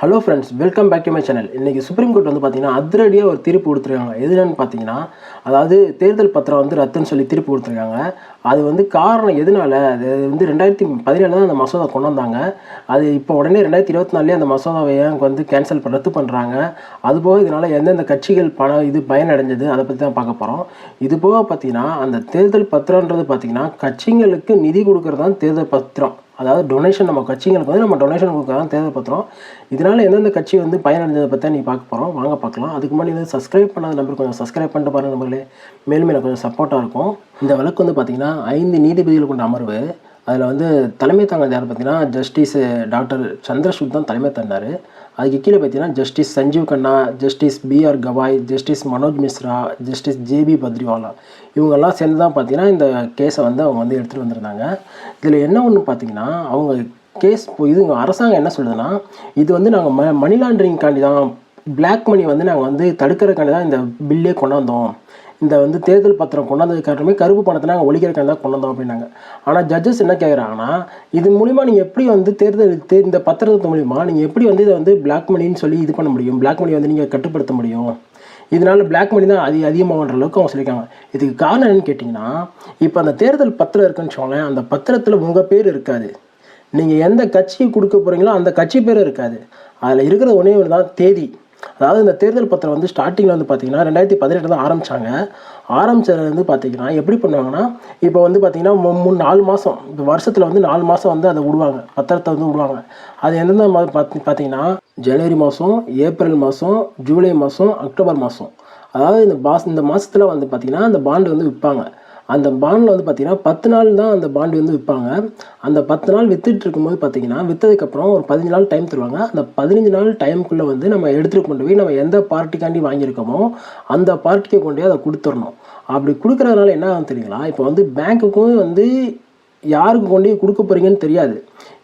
Hello friends welcome back to my channel இன்றைக்கி supreme court வந்து பார்த்தீங்கன்னா அதிரடியாக ஒரு தீர்ப்பு கொடுத்துருக்காங்க. எதுன்னு பார்த்தீங்கன்னா அதாவது தேர்தல் பத்திரம் வந்து ரத்துன்னு சொல்லி தீர்ப்பு கொடுத்துருக்காங்க. அது வந்து காரணம் எதனால அது வந்து ரெண்டாயிரத்தி பதினேழு தான் அந்த மசோதா கொண்டு வந்தாங்க. அது இப்போ உடனே ரெண்டாயிரத்தி இருபத்தி நாலுலேயே அந்த மசோதாவை ஏன் வந்து கேன்சல் பண்ண ரத்து பண்ணுறாங்க அதுபோக இதனால் எந்தெந்த கட்சிகள் பணம் இது பயனடைஞ்சது அதை பற்றி தான் பார்க்க போகிறோம் இது போக பார்த்தீங்கன்னா அந்த தேர்தல் பத்திரன்றது பார்த்தீங்கன்னா கட்சிங்களுக்கு நிதி கொடுக்குறது தான் தேர்தல் பத்திரம். அதாவது டொனேஷன் நம்ம கட்சிங்களுக்கு வந்து நம்ம டொனேஷன் கொடுக்கலாம் தேர்தல் பத்திரம் இதனால் எந்தெந்த கட்சி வந்து பயனடைஞ்சதை பற்றி நீ பார்க்க போகிறோம் வாங்க பார்க்கலாம். அதுக்கு முன்னாடி வந்து சப்ஸ்கிரைப் பண்ணாத நம்பர் கொஞ்சம் சப்ஸ்கிரைப் பண்ணிட்டு பாருங்கள் நம்பர்களே மேலும் எனக்கு கொஞ்சம் சப்போர்ட்டாக இருக்கும். இந்த வழக்கு வந்து பார்த்திங்கன்னா ஐந்து நீதிபதிகள் கொண்ட அமர்வு. அதில் வந்து தலைமை தாங்கினது யார் பார்த்தீங்கன்னா ஜஸ்டிஸ் டாக்டர் சந்திரசூட் தான் தலைமை தந்தார் அதுக்கு கீழே பார்த்தீங்கன்னா justice Sanjiv Khanna justice B R Gavai justice Manoj Mishra justice J B Pardiwala இவங்கெல்லாம் சேர்ந்து தான் பார்த்தீங்கன்னா இந்த கேஸை வந்து அவங்க வந்து எடுத்துகிட்டு வந்திருந்தாங்க. இதில் என்ன ஒன்று பார்த்தீங்கன்னா அவங்க கேஸ் இது அரசாங்கம் என்ன சொல்லுதுன்னா இது வந்து நாங்கள் ம மணி லாண்டரிங்காண்டி தான் பிளாக் மணி வந்து நாங்கள் வந்து தடுக்கிறக்காண்டி தான் இந்த பில்லே கொண்டாந்தோம் இந்த வந்து தேர்தல் பத்திரம் கொண்டாந்தது காரணமே கருப்பு பணத்தை நாங்கள் ஒழிக்கிறக்காண்டி தான் கொண்டு வந்தோம் அப்படின்னாங்க. ஆனால் ஜட்ஜஸ் என்ன கேட்குறாங்கன்னா இது மூலிமா நீங்கள் எப்படி வந்து தேர்தல் தே இந்த பத்திரத்து மூலிமா நீங்கள் எப்படி வந்து இதை வந்து பிளாக் மணின்னு சொல்லி இது பண்ண முடியும்? பிளாக் மணி வந்து நீங்கள் கட்டுப்படுத்த முடியும்? இதனால் பிளாக் மணி தான் அதி அதிகமாகன்ற அளவுக்கு அவங்க சொல்லியிருக்காங்க. இதுக்கு காரணம் என்னன்னு கேட்டிங்கன்னா இப்போ அந்த தேர்தல் பத்திரம் இருக்குன்னு சொன்னேன். அந்த பத்திரத்தில் உங்கள் பேர் இருக்காது. நீங்கள் எந்த கட்சியை கொடுக்க போகிறீங்களோ அந்த கட்சி பேர் இருக்காது. அதில் இருக்கிற ஒன்றே ஒன்று தான் தேதி. அதாவது இந்த தேர்தல் பத்திரம் வந்து ஸ்டார்டிங்கில் வந்து பார்த்தீங்கன்னா ரெண்டாயிரத்தி பதினெட்டு தான் ஆரம்பித்தாங்க ஆரம்பிச்சதுலேருந்து பார்த்தீங்கன்னா எப்படி பண்ணுவாங்கன்னா இப்போ வந்து பார்த்தீங்கன்னா மூணு நாலு மாதம் இப்போ வருஷத்தில் வந்து நாலு மாதம் வந்து அதை விடுவாங்க. பத்திரத்தை வந்து விடுவாங்க. அது எந்தெந்த மாதம் பார்த்தி பார்த்தீங்கன்னா ஜனவரி மாதம் ஏப்ரல் மாதம் ஜூலை மாதம் அக்டோபர் மாதம் அதாவது இந்த பாஸ் இந்த மாதத்தில் வந்து பார்த்தீங்கன்னா அந்த பாண்டு வந்து விற்பாங்க அந்த பாண்டில் வந்து பார்த்தீங்கன்னா பத்து நாள் தான் அந்த பாண்டு வந்து விற்பாங்க. அந்த பத்து நாள் வித்துட்டு இருக்கும்போது பார்த்தீங்கன்னா விற்றதுக்கப்புறம் ஒரு பதினஞ்சு நாள் டைம் தருவாங்க. அந்த பதினஞ்சு நாள் டைமுக்குள்ளே வந்து நம்ம எடுத்துகிட்டு கொண்டு போய் நம்ம எந்த பார்ட்டிக்காண்டி வாங்கியிருக்கோமோ அந்த பார்ட்டிக்கு கொண்டு போய் அதை கொடுத்துடணும் அப்படி கொடுக்குறதுனால என்ன ஆகும் தெரியுங்களா? இப்போ வந்து பேங்க்குக்கும் வந்து யாருக்கு கொண்டு கொடுக்க போகிறீங்கன்னு தெரியாது.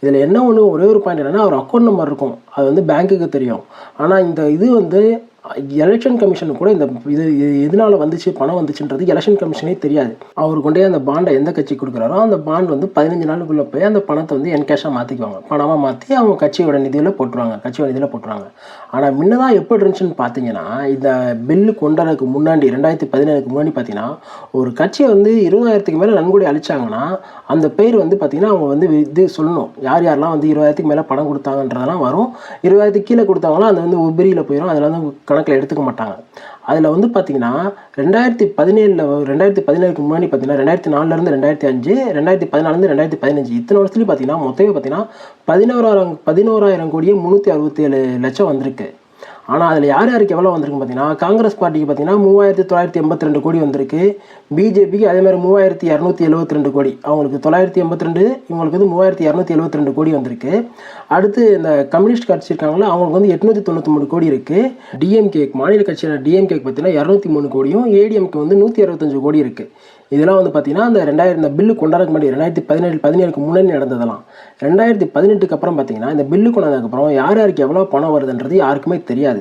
இதில் என்ன ஒன்று ஒரே ஒரு பாயிண்ட் என்னன்னா அவர் அக்கௌண்ட் நம்பர் இருக்கும். அது வந்து பேங்க்குக்கு தெரியும். ஆனால் இந்த இது வந்து எலெக்ஷன் கமிஷனுக்கு கூட இந்த இது இது எதனால வந்துச்சு பணம் வந்துச்சுன்றது எலெக்ஷன் கமிஷனே தெரியாது. அவர் கொண்டே அந்த பாண்டை எந்த கட்சி கொடுக்குறாரோ அந்த பாண்ட் வந்து பதினஞ்சு நாளுக்குள்ளே போய் அந்த பணத்தை வந்து என்கேஷாக மாற்றிக்குவாங்க பணமாக மாற்றி அவங்க கட்சியோட நிதியில் போட்டுருவாங்க கட்சியோட நிதியில் போட்டுருவாங்க. ஆனால் முன்னதான் எப்படி இருந்துச்சுன்னு பார்த்தீங்கன்னா இந்த பில்லு கொண்டதுக்கு முன்னாடி ரெண்டாயிரத்தி பதினேழுக்கு முன்னாடி பார்த்தீங்கன்னா ஒரு கட்சியை வந்து இருபதாயிரத்துக்கு மேலே நன்கொடை அழிச்சாங்கன்னா அந்த பேர் வந்து பார்த்தீங்கன்னா அவங்க வந்து இது சொல்லணும். யார் யார் யாரெல்லாம் வந்து இருபதாயிரத்துக்கு மேலே பணம் கொடுத்தாங்கன்றதெல்லாம் வரும். இருபதாயிரத்துக்கு கீழே கொடுத்தாங்களோ அது வந்து உபரியில் போயிடும் அதில் வந்து கணக்கில் எடுத்துக்க மாட்டாங்க. அதில் வந்து பார்த்தீங்கன்னா ரெண்டாயிரத்தி பதினேழில் ரெண்டாயிரத்தி பதினேழுக்கு முன்னாடி பார்த்தீங்கன்னா ரெண்டாயிரத்தி நாலுலேருந்து ரெண்டாயிரத்தி அஞ்சு ரெண்டாயிரத்தி பதினாலுலேருந்து ரெண்டாயிரத்தி பதினஞ்சு இத்தனை வருஷத்துலேயும் பார்த்தீங்கன்னா மொத்தமே பார்த்தீங்கன்னா பதினோராயிரம் பதினோராயிரம் கோடியே முந்நூற்றி அறுபத்தி ஏழு லட்சம் வந்திருக்கு. ஆனால் அதில் யார் யாருக்கு எவ்வளோ வந்திருக்கு பார்த்தீங்கன்னா காங்கிரஸ் பார்ட்டிக்கு பார்த்தீங்கன்னா மூவாயிரத்தி தொள்ளாயிரத்தி எண்பத்தி ரெண்டு கோடி வந்திருக்கு. பிஜேபிக்கு அதே மாதிரி மூவாயிரத்தி இரநூத்தி எழுபத்தி ரெண்டு கோடி. அவங்களுக்கு தொள்ளாயிரத்தி எண்பத்தி ரெண்டு இவங்களுக்கு வந்து மூவாயிரத்தி இரநூத்தி எழுபத்தி ரெண்டு கோடி வந்திருக்கு. அடுத்து இந்த கம்யூனிஸ்ட் கட்சி இருக்காங்களோ அவங்களுக்கு வந்து எட்நூற்றி தொண்ணூற்றி மூணு கோடி இருக்குது டிஎம்கே மாநில கட்சியான டிஎம்கேக்கு பார்த்தீங்கன்னா இரநூத்தி மூணு கோடியும் ஏடிஎம்கே வந்து நூற்றி அறுபத்தஞ்சு கோடி இருக்குது இதெல்லாம் வந்து பார்த்தீங்கன்னா அந்த ரெண்டாயிரம் இந்த பில்லு கொண்டாடக்கு முன்னாடி ரெண்டாயிரத்தி பதினேழு பதினேழுக்கு முன்னாடி நடந்ததெல்லாம். ரெண்டாயிரத்தி பதினெட்டுக்கு அப்புறம் பார்த்தீங்கன்னா இந்த பில்லு கொண்டாந்ததுக்கப்புறம் யார் யாருக்கு எவ்வளோ பணம் வருதுன்றது யாருக்குமே தெரியாது.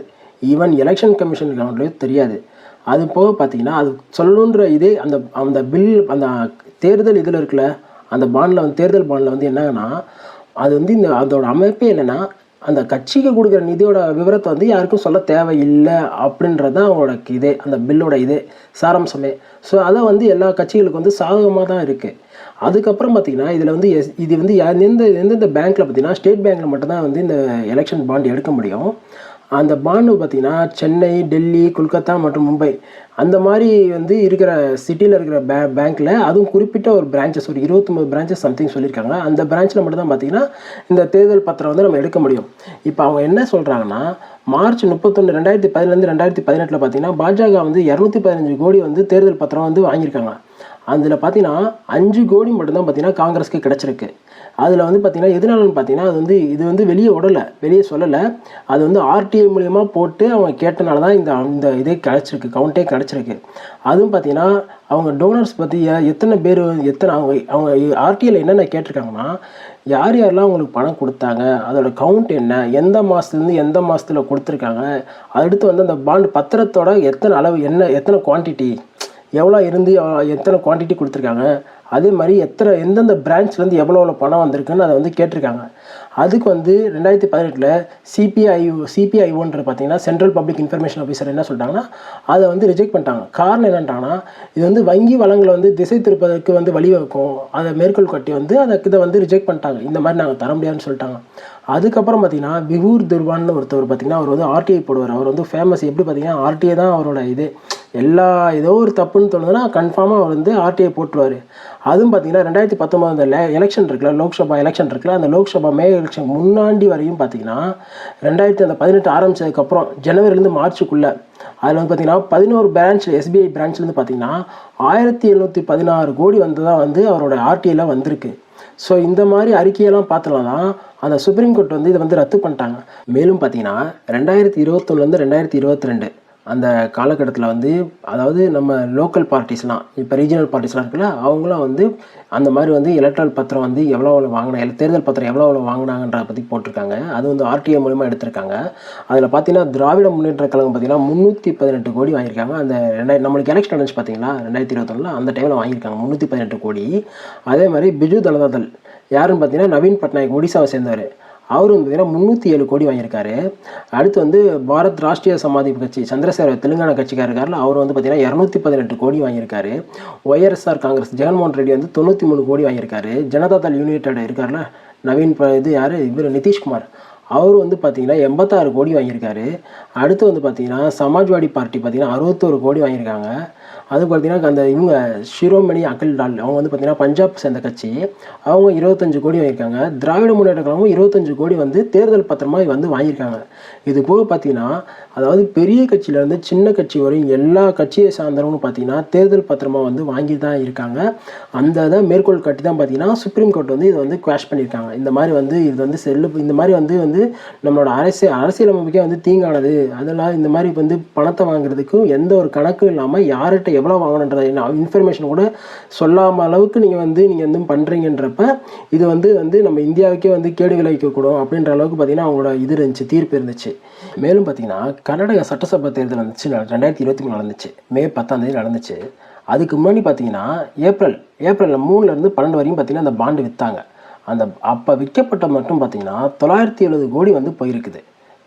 ஈவன் எலெக்ஷன் கமிஷன் அவங்களுக்கு தெரியாது. அது போக பார்த்தீங்கன்னா அது சொல்லணுன்ற இதே அந்த அந்த பில் அந்த தேர்தல் இதில் இருக்குல்ல அந்த பாண்டில் வந்து தேர்தல் பாண்டில் வந்து என்னன்னா அது வந்து இந்த அதோட அமைப்பே என்னென்னா அந்த கட்சிக்கு கொடுக்குற நிதியோட விவரத்தை வந்து யாருக்கும் சொல்ல தேவையில்லை அப்படின்றது தான் அவங்களோட இதே அந்த பில்லோட இதே சாராம்சமே. ஸோ அதை வந்து எல்லா கட்சிகளுக்கும் வந்து சாதகமாக தான் இருக்குது அதுக்கப்புறம் பார்த்திங்கன்னா இதில் வந்து எஸ் இது வந்து யா- எந்த எந்தெந்த பேங்க்கில் பார்த்தீங்கன்னா ஸ்டேட் பேங்க்கில் மட்டும்தான் வந்து இந்த எலெக்ஷன் பாண்ட் எடுக்க முடியும். அந்த பாண்டு பார்த்தீங்கன்னா சென்னை டெல்லி கொல்கத்தா மற்றும் மும்பை. அந்த மாதிரி வந்து இருக்கிற சிட்டியில் இருக்கிற பே பேங்க்கில் அதுவும் குறிப்பிட்ட ஒரு பிரான்ச்சஸ் ஒரு இருபத்தொம்பது பிரான்ச்சஸ் சம்திங் சொல்லியிருக்காங்க. அந்த பிரான்ச்சில் மட்டும் தான் பார்த்தீங்கன்னா இந்த தேர்தல் பத்திரம் வந்து நம்ம எடுக்க முடியும். இப்போ அவங்க என்ன சொல்கிறாங்கன்னா மார்ச் முப்பத்தொன்று ரெண்டாயிரத்தி பதினேழு ரெண்டாயிரத்தி பதினெட்டில் பார்த்தீங்கன்னா பாஜக வந்து இரநூத்தி பதினஞ்சு கோடி வந்து தேர்தல் பத்திரம் வந்து வாங்கியிருக்காங்க. அதில் பார்த்தீங்கன்னா அஞ்சு கோடி மட்டும்தான் பார்த்தீங்கன்னா காங்கிரஸ்க்கு கிடச்சிருக்கு. அதில் வந்து பார்த்தீங்கன்னா எதனாலன்னு பார்த்தீங்கன்னா அது வந்து இது வந்து வெளியே விடலை வெளியே சொல்லலை. அது வந்து ஆர்டிஐ மூலயமா போட்டு அவங்க கேட்டனால தான் இந்த அந்த இதே கிடச்சிருக்கு. கவுண்டே கிடச்சிருக்கு. அதுவும் பார்த்தீங்கன்னா அவங்க டோனர்ஸ் பற்றி எத்தனை பேர் எத்தனை அவங்க அவங்க ஆர்டிஐயில் என்னென்ன கேட்டிருக்காங்கன்னா யார் யாரெல்லாம் அவங்களுக்கு பணம் கொடுத்தாங்க அதோட கவுண்ட் என்ன எந்த மாதத்துலேருந்து எந்த மாதத்தில் கொடுத்துருக்காங்க அடுத்து வந்து அந்த பாண்ட் பத்திரத்தோட எத்தனை அளவு என்ன எத்தனை குவான்டிட்டி எவ்வளோ இருந்து எத்தனை குவான்டிட்டி கொடுத்துருக்காங்க? அதே மாதிரி எத்தனை எந்தெந்த பிரான்ச்லேருந்து எவ்வளோ எவ்வளோ பணம் வந்திருக்குன்னு அதை வந்து கேட்டிருக்காங்க. அதுக்கு வந்து ரெண்டாயிரத்தி பதினெட்டில் சிபிஐ சிபிஐஓன்ற பார்த்தீங்கன்னா சென்ட்ரல் பப்ளிக் இன்ஃபர்மேஷன் ஆஃபீஸர் என்ன சொல்லிட்டாங்கன்னா அதை வந்து ரிஜெக்ட் பண்ணிட்டாங்க. காரணம் என்னன்றாங்கன்னா இது வந்து வங்கி வளங்களை வந்து திசை திருப்பதற்கு வந்து வழிவகுக்கும் அதை மேற்கோள் காட்டி வந்து அதை இதை வந்து ரிஜெக்ட் பண்ணிட்டாங்க. இந்த மாதிரி நாங்கள் தர முடியாதுன்னு சொல்லிட்டாங்க. அதுக்கப்புறம் பார்த்தீங்கன்னா விபூர் துர்வான்னு ஒருத்தவர் பார்த்தீங்கன்னா அவர் வந்து ஆர்டிஐ போடுவார். அவர் வந்து ஃபேமஸ் எப்படி பார்த்தீங்கன்னா ஆர்டிஐ தான் அவரோட இது. எல்லா ஏதோ ஒரு தப்புன்னு தோணுதுன்னா கன்ஃபார்மாக அவர் வந்து ஆர்டிஐ போட்டுருவார். அதுவும் பார்த்தீங்கன்னா ரெண்டாயிரத்தி பத்தொம்போதுல எலெக்ஷன் இருக்குல்ல லோக்சபா எலெக்ஷன் இருக்குல்ல அந்த லோக்சபா மே எலெக்ஷன் முன்னாடி வரையும் பார்த்தீங்கன்னா ரெண்டாயிரத்தி அந்த பதினெட்டு ஆரம்பிச்சதுக்கப்புறம் ஜனவரிலேருந்து மார்ச்சுக்குள்ளே அதில் வந்து பார்த்தீங்கன்னா பதினோரு பிரான்ச்சில் எஸ்பிஐ பிரான்ச்லேருந்து பார்த்தீங்கன்னா ஆயிரத்தி எழுநூற்றி பதினாறு கோடி வந்ததாக வந்து அவரோட ஆர்டிஐயில் வந்திருக்கு. ஸோ இந்த மாதிரி அறிக்கையெல்லாம் பார்த்தலாம் தான் அந்த சுப்ரீம் கோர்ட் வந்து இதை வந்து ரத்து பண்ணிட்டாங்க. மேலும் பார்த்தீங்கன்னா ரெண்டாயிரத்தி இருபத்தொன்னுலேருந்து ரெண்டாயிரத்தி இருபத்தி ரெண்டு அந்த காலகட்டத்தில் வந்து அதாவது நம்ம லோக்கல் பார்ட்டிஸ்லாம் இப்போ ரீஜினல் பார்ட்டிஸ்லாம் இருக்குல்ல அவங்களாம் வந்து அந்த மாதிரி வந்து எலக்ட்ரல் பத்திரம் வந்து எவ்வளோ எவ்வளோ வாங்கினா தேர்தல் பத்திரம் எவ்வளோ எவ்வளோ வாங்கினாங்கன்ற பற்றி போட்டிருக்காங்க. அது வந்து ஆர்டிஐ மூலமாக எடுத்திருக்காங்க. அதில் பார்த்தீங்கன்னா திராவிட முன்னேற்ற கழகம் பார்த்தீங்கன்னா முந்நூற்றி பதினெட்டு கோடி வாங்கியிருக்காங்க. அந்த ரெண்டாயிரம் நம்மளுக்கு எலெக்ஷன் நடந்துச்சு பார்த்தீங்களா ரெண்டாயிரத்தி இருபத்தொன்னில் அந்த டைமில் வாங்கியிருக்காங்க முந்நூற்றி பதினெட்டு கோடி. அதே மாதிரி பிஜு ஜனதா யாருன்னு பார்த்தீங்கன்னா நவீன் பட்நாயக் ஒடிசாவை சேர்ந்தவர். அவரும் வந்து பார்த்தீங்கன்னா முந்நூற்றி ஏழு கோடி வாங்கியிருக்காரு. அடுத்து வந்து பாரத் ராஷ்ட்ரிய சமாதி கட்சி சந்திரசேகர தெலுங்கானா கட்சிக்காரர் அவர் வந்து பார்த்தீங்கன்னா இரநூத்தி பதினெட்டு கோடி வாங்கியிருக்காரு. ஒய்ஆர்எஸ்ஆர் காங்கிரஸ் ஜெகன்மோகன் ரெட்டி வந்து தொண்ணூற்றி மூணு கோடி வாங்கியிருக்காரு. ஜனதாதள் யுனைடெட் இருக்கார்ல நவீன் ப இது யார்? இவர் நிதிஷ்குமார். அவர் வந்து பார்த்தீங்கன்னா எண்பத்தாறு கோடி வாங்கியிருக்காரு. அடுத்து வந்து பார்த்தீங்கன்னா சமாஜ்வாடி பார்ட்டி பார்த்திங்கன்னா அறுபத்தோரு கோடி வாங்கியிருக்காங்க. அது பார்த்தீங்கன்னா அந்த இவங்க ஷிரோமணி அகல் டால் அவங்க வந்து பார்த்தீங்கன்னா பஞ்சாப் சேர்ந்த கட்சி. அவங்க இருபத்தஞ்சு கோடி வாங்கியிருக்காங்க. திராவிட முன்னேற்ற கழகம் இருபத்தஞ்சு கோடி வந்து தேர்தல் பத்திரமா வந்து வாங்கியிருக்காங்க. இது போக பார்த்தீங்கன்னா அதாவது பெரிய கட்சியிலேருந்து சின்ன கட்சி வரையும் எல்லா கட்சியை சார்ந்தவங்களும் பார்த்தீங்கன்னா தேர்தல் பத்திரமா வந்து வாங்கி தான் இருக்காங்க. அந்த இதை மேற்கோள் காட்டி தான் பார்த்தீங்கன்னா சுப்ரீம் கோர்ட் வந்து இதை வந்து குவாஷ் பண்ணியிருக்காங்க. இந்த மாதிரி வந்து இது வந்து செல்லு இந்த மாதிரி வந்து வந்து நம்மளோட அரசியல் அரசியலமைப்புக்கே வந்து தீங்கானது. அதெல்லாம் இந்த மாதிரி வந்து பணத்தை வாங்குறதுக்கும் எந்த ஒரு கணக்கும் இல்லாமல் யார்கிட்ட எவ்வளோ வாங்கணுன்ற இன்ஃபர்மேஷன் கூட சொல்லாமல் அளவுக்கு நீங்கள் வந்து நீங்கள் வந்து பண்ணுறீங்கன்றப்ப இது வந்து வந்து நம்ம இந்தியாவுக்கே வந்து கேடு விளைவிக்கக்கூடும் அப்படின்ற அளவுக்கு பார்த்தீங்கன்னா அவங்களோட இது இருந்துச்சு தீர்ப்பு இருந்துச்சு. மேலும் பார்த்தீங்கன்னா கர்நாடக சட்டசபை தேர்தல் வந்துச்சு ரெண்டாயிரத்தி இருபத்தி மூணு நடந்துச்சு. மே பத்தாந்தேதி நடந்துச்சு. அதுக்கு முன்னாடி பார்த்தீங்கன்னா ஏப்ரல் ஏப்ரலில் மூணுலேருந்து பன்னெண்டு வரையும் பார்த்தீங்கன்னா அந்த பாண்டு விற்றாங்க அந்த அப்போ விற்கப்பட்ட மட்டும் பார்த்தீங்கன்னா தொள்ளாயிரத்தி எழுபது கோடி வந்து போயிருக்குது.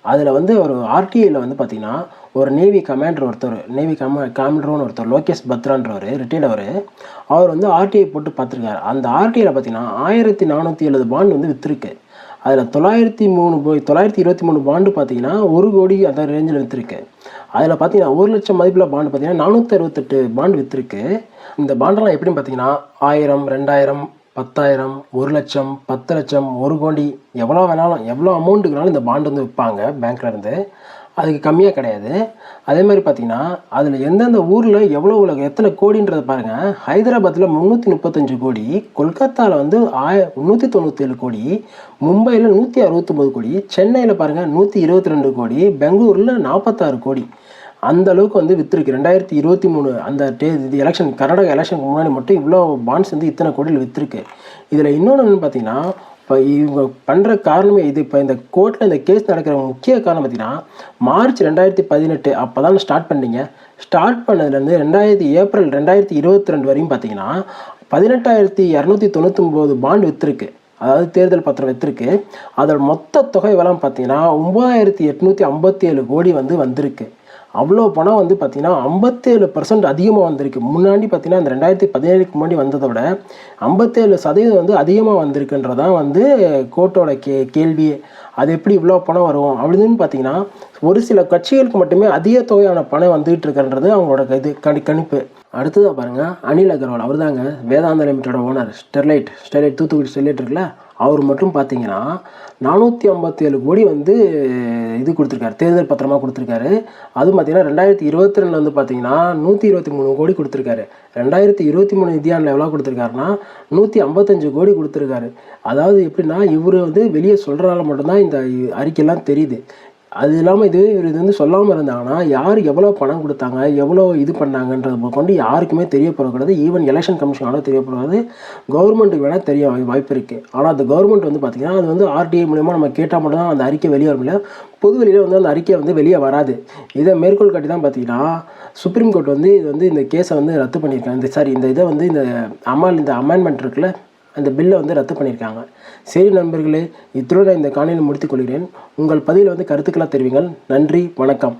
அதில் வந்து ஒரு ஆர்டிஐயில் வந்து பார்த்தீங்கன்னா ஒரு நேவி கமாண்டர் ஒருத்தர் நேவி கமா கமாண்டர்னு ஒருத்தர் லோகேஷ் பத்ரான்றவர் ரிட்டையர்டவர் அவர் அவர் வந்து ஆர்டிஐ போட்டு பார்த்துருக்காரு அந்த ஆர்டிஐயில் பார்த்தீங்கன்னா ஆயிரத்தி நானூற்றி எழுபது பாண்ட் வந்து விற்றுருக்கு அதில் தொள்ளாயிரத்தி மூணு போய் தொள்ளாயிரத்தி இருபத்தி மூணு பாண்டு பார்த்தீங்கன்னா ஒரு கோடி அந்த ரேஞ்சில் விற்றுருக்கு அதில் பார்த்தீங்கன்னா ஒரு லட்சம் மதிப்பில் பாண்டு பார்த்தீங்கன்னா நானூற்றி அறுபத்தெட்டு பாண்டு விற்றுருக்கு இந்த பாண்டெல்லாம் எப்படின்னு பார்த்தீங்கன்னா ஆயிரம் ரெண்டாயிரம் பத்தாயிரம் ஒரு லட்சம் பத்து லட்சம் ஒரு கோடி எவ்வளோ வேணாலும் எவ்வளோ அமௌண்ட்டுக்குனாலும் இந்த பாண்டு வந்து விற்பாங்க பேங்க்லேருந்து அதுக்கு கம்மியாக கிடையாது. அதே மாதிரி பார்த்தீங்கன்னா அதில் எந்தெந்த ஊரில் எவ்வளோ உலக எத்தனை கோடின்றதை பாருங்கள் ஹைதராபாத்தில் முந்நூற்றி முப்பத்தஞ்சு கோடி கொல்கத்தாவில் வந்து ஆய முந்நூற்றி தொண்ணூற்றேழு கோடி மும்பையில் நூற்றி அறுபத்தொம்போது கோடி சென்னையில் பாருங்கள் நூற்றி இருபத்தி ரெண்டு கோடி பெங்களூரில் நாற்பத்தாறு கோடி. அந்த அளவுக்கு வந்து விற்றுருக்கு ரெண்டாயிரத்தி இருபத்தி மூணு அந்த டே இது எலெக்ஷன் கர்நாடகா எலெக்ஷனுக்கு முன்னாடி மட்டும் இவ்வளோ பாண்ட்ஸ் வந்து இத்தனை கோடியில் விற்றுருக்கு இதில் இன்னொன்று பார்த்தீங்கன்னா இப்போ இவங்க பண்ணுற காரணமே இது. இப்போ இந்த கோர்ட்டில் இந்த கேஸ் நடக்கிற முக்கிய காரணம் பார்த்தீங்கன்னா மார்ச் ரெண்டாயிரத்தி பதினெட்டு அப்போ தான் ஸ்டார்ட் பண்ணீங்க. ஸ்டார்ட் பண்ணதுலேருந்து ரெண்டாயிரத்தி ஏப்ரல் ரெண்டாயிரத்தி இருபத்தி ரெண்டு வரையும் பார்த்தீங்கன்னா பதினெட்டாயிரத்தி இரநூத்தி தொண்ணூத்தொம்போது பாண்டு விற்றுருக்கு அதாவது தேர்தல் பத்திரம் விற்றுருக்கு அதோட மொத்த தொகை எவ்வளோன்னு பார்த்தீங்கன்னா ஒம்பதாயிரத்தி எட்நூற்றி ஐம்பத்தி ஏழு கோடி வந்து வந்திருக்கு. அவ்வளோ பணம் வந்து பார்த்தீங்கன்னா ஐம்பத்தேழு பர்சன்ட் அதிகமாக வந்திருக்கு. முன்னாடி பார்த்தீங்கன்னா அந்த ரெண்டாயிரத்தி பதினேழுக்கு முன்னாடி வந்ததை விட ஐம்பத்தேழு சதவீதம் வந்து அதிகமாக வந்திருக்குன்றதான் வந்து கோர்ட்டோட கே கேள்வியே அது எப்படி இவ்வளோ பணம் வரும்? அப்படின்னு பார்த்தீங்கன்னா ஒரு சில கட்சிகளுக்கு மட்டுமே அதிக தொகையான பணம் வந்துகிட்டு இருக்குன்றது அவங்களோட இது கணி கணிப்பு. அடுத்ததாக பாருங்கள் அனில் அகர்வால். அவர் தாங்க வேதாந்த லிமிட்டோட owner. Sterlite Sterlite Thoothukudi Sterlite இருக்குல்ல? அவர் மட்டும் பார்த்தீங்கன்னா நானூற்றி ஐம்பத்தேழு கோடி வந்து இது கொடுத்துருக்காரு தேர்தல் பத்திரமா கொடுத்துருக்காரு. அதுவும் பார்த்தீங்கன்னா ரெண்டாயிரத்தி இருபத்தி ரெண்டில் வந்து பார்த்தீங்கன்னா நூற்றி இருபத்தி மூணு கோடி கொடுத்துருக்காரு. ரெண்டாயிரத்தி இருபத்தி மூணு நிதியாண்டில் எவ்வளோ கொடுத்துருக்காருன்னா நூற்றி ஐம்பத்தஞ்சு கோடி கொடுத்துருக்காரு. அதாவது எப்படின்னா இவர் வந்து வெளியே சொல்கிறனால மட்டும்தான் இந்த அறிக்கையெல்லாம் தெரியுது. அது இல்லாமல் இது இவர் இது வந்து சொல்லாமல் இருந்தாங்கன்னா யார் எவ்வளோ பணம் கொடுத்தாங்க எவ்வளோ இது பண்ணாங்கன்றது கொண்டு யாருக்குமே தெரியப்படக்கூடாது. ஈவன் எலெக்ஷன் கமிஷனாலும் தெரியப்படாது கவர்மெண்ட்டுக்கு வேணால் தெரிய வாய்ப்பு இருக்குது ஆனால் அந்த கவர்மெண்ட் வந்து பார்த்திங்கன்னா அது வந்து ஆர்டிஐ மூலயமா நம்ம கேட்டால் மட்டும் தான் அந்த அறிக்கை வெளியே வரும் இல்லை பொது வெளியில் வந்து அந்த அறிக்கை வந்து வெளியே வராது. இதை மேற்கோள் காட்டி தான் பார்த்தீங்கன்னா சுப்ரீம் கோர்ட் வந்து இது வந்து இந்த கேஸை வந்து ரத்து பண்ணியிருக்காங்க. இந்த சாரி இந்த இதை வந்து இந்த அமால் இந்த அமெண்ட்மெண்ட் இருக்குல்ல அந்த பில்லை வந்து ரத்து பண்ணியிருக்காங்க. சரி நண்பர்களே இத்துடன் நான் இந்த காணியில் முடித்துக் கொள்கிறேன். உங்கள் பதிவில் வந்து கருத்துக்களாக தெரிவிங்கள். நன்றி வணக்கம்.